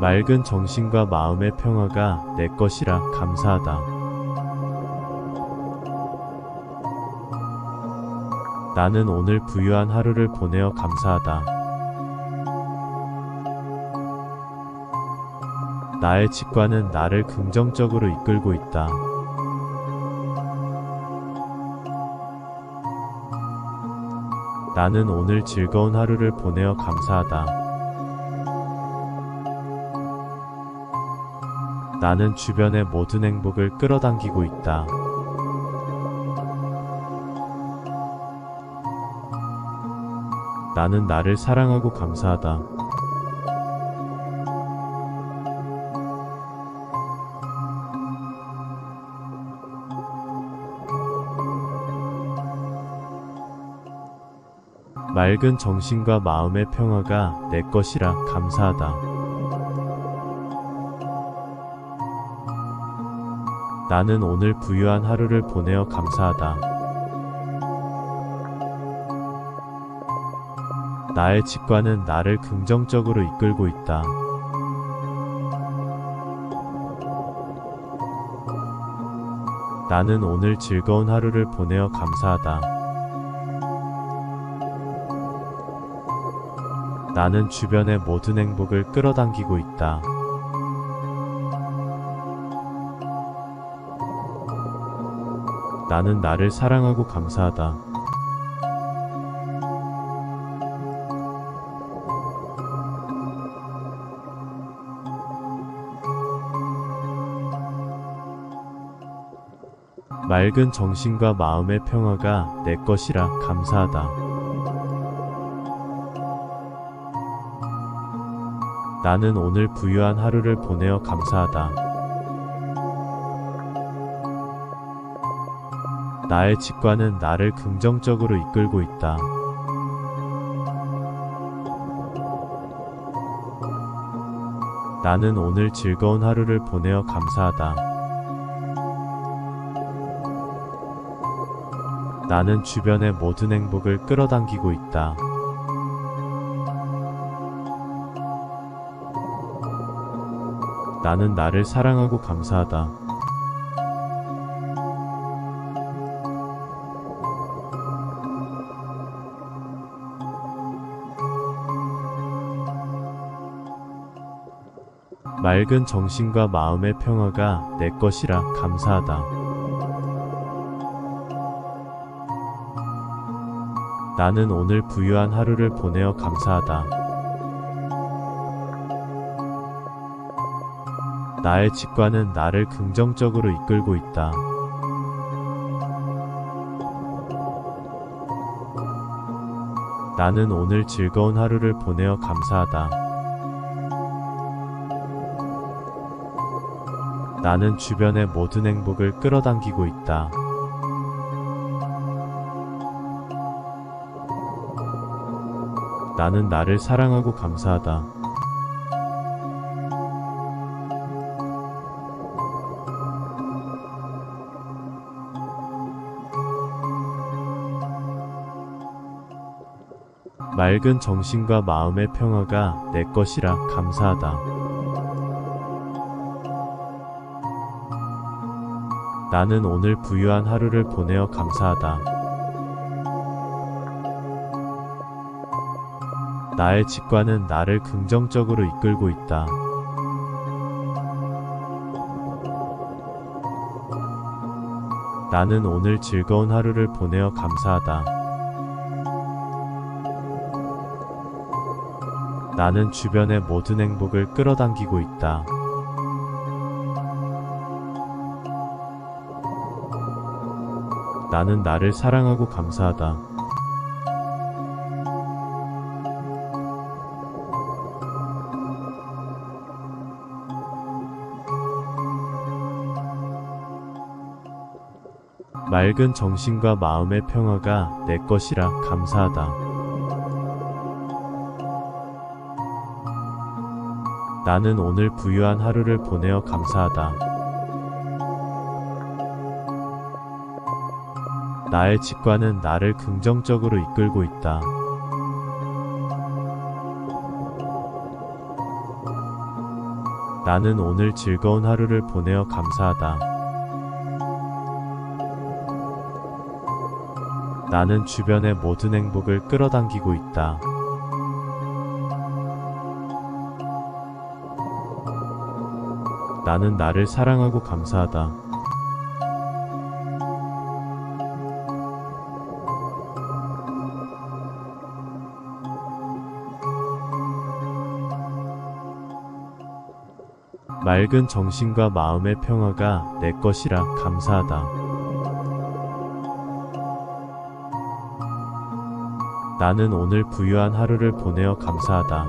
맑은 정신과 마음의 평화가 내 것이라 감사하다. 나는 오늘 부유한 하루를 보내어 감사하다. 나의 직관은 나를 긍정적으로 이끌고 있다. 나는 오늘 즐거운 하루를 보내어 감사하다. 나는 주변의 모든 행복을 끌어당기고 있다. 나는 나를 사랑하고 감사하다. 맑은 정신과 마음의 평화가 내 것이라 감사하다. 나는 오늘 부유한 하루를 보내어 감사하다. 나의 직관은 나를 긍정적으로 이끌고 있다. 나는 오늘 즐거운 하루를 보내어 감사하다. 나는 주변의 모든 행복을 끌어당기고 있다. 나는 나를 사랑하고 감사하다. 맑은 정신과 마음의 평화가 내 것이라 감사하다. 나는 오늘 부유한 하루를 보내어 감사하다. 나의 직관은 나를 긍정적으로 이끌고 있다. 나는 오늘 즐거운 하루를 보내어 감사하다. 나는 주변의 모든 행복을 끌어당기고 있다. 나는 나를 사랑하고 감사하다. 맑은 정신과 마음의 평화가 내 것이라 감사하다. 나는 오늘 부유한 하루를 보내어 감사하다. 나의 직관은 나를 긍정적으로 이끌고 있다. 나는 오늘 즐거운 하루를 보내어 감사하다. 나는 주변의 모든 행복을 끌어당기고 있다. 나는 나를 사랑하고 감사하다. 맑은 정신과 마음의 평화가 내 것이라 감사하다. 나는 오늘 부유한 하루를 보내어 감사하다. 나의 직관은 나를 긍정적으로 이끌고 있다. 나는 오늘 즐거운 하루를 보내어 감사하다. 나는 주변의 모든 행복을 끌어당기고 있다. 나는 나를 사랑하고 감사하다. 맑은 정신과 마음의 평화가 내 것이라 감사하다. 나는 오늘 부유한 하루를 보내어 감사하다. 나의 직관은 나를 긍정적으로 이끌고 있다. 나는 오늘 즐거운 하루를 보내어 감사하다. 나는 주변의 모든 행복을 끌어당기고 있다. 나는 나를 사랑하고 감사하다. 맑은 정신과 마음의 평화가 내 것이라 감사하다. 나는 오늘 부유한 하루를 보내어 감사하다.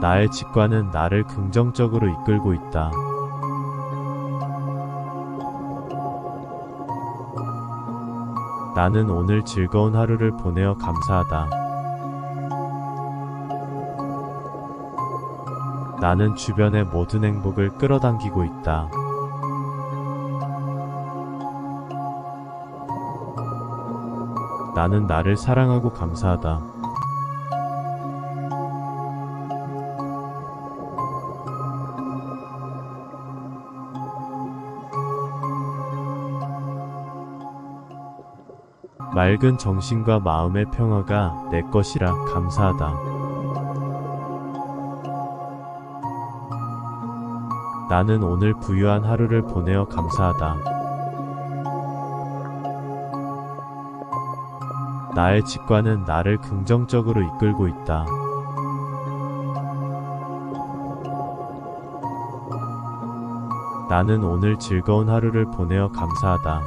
나의 직관은 나를 긍정적으로 이끌고 있다. 나는 오늘 즐거운 하루를 보내어 감사하다. 나는 주변의 모든 행복을 끌어당기고 있다. 나는 나를 사랑하고 감사하다. 맑은 정신과 마음의 평화가 내 것이라 감사하다. 나는 오늘 부유한 하루를 보내어 감사하다. 나의 직관은 나를 긍정적으로 이끌고 있다. 나는 오늘 즐거운 하루를 보내어 감사하다.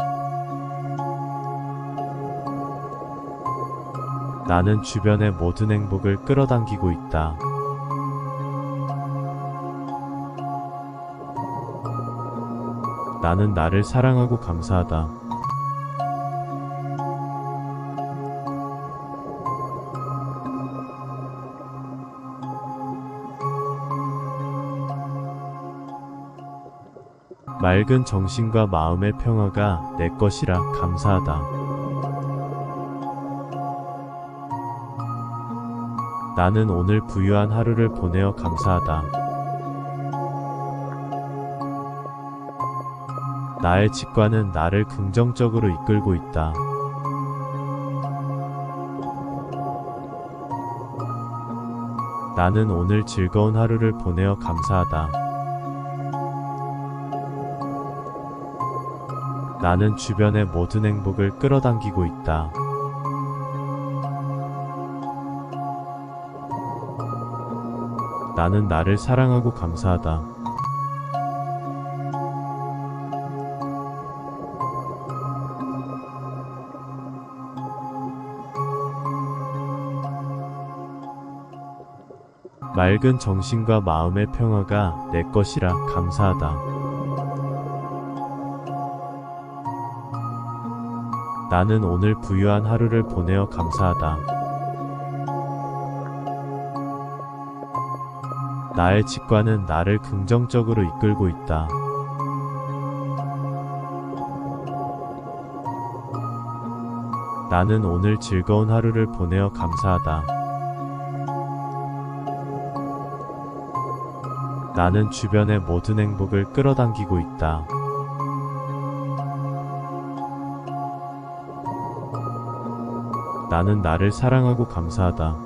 나는 주변의 모든 행복을 끌어당기고 있다. 나는 나를 사랑하고 감사하다. 맑은 정신과 마음의 평화가 내 것이라 감사하다. 나는 오늘 부유한 하루를 보내어 감사하다. 나의 직관은 나를 긍정적으로 이끌고 있다. 나는 오늘 즐거운 하루를 보내어 감사하다. 나는 주변의 모든 행복을 끌어당기고 있다. 나는 나를 사랑하고 감사하다. 맑은 정신과 마음의 평화가 내 것이라 감사하다. 나는 오늘 부유한 하루를 보내어 감사하다. 나의 직관은 나를 긍정적으로 이끌고 있다. 나는 오늘 즐거운 하루를 보내어 감사하다. 나는 주변의 모든 행복을 끌어당기고 있다. 나는 나를 사랑하고 감사하다.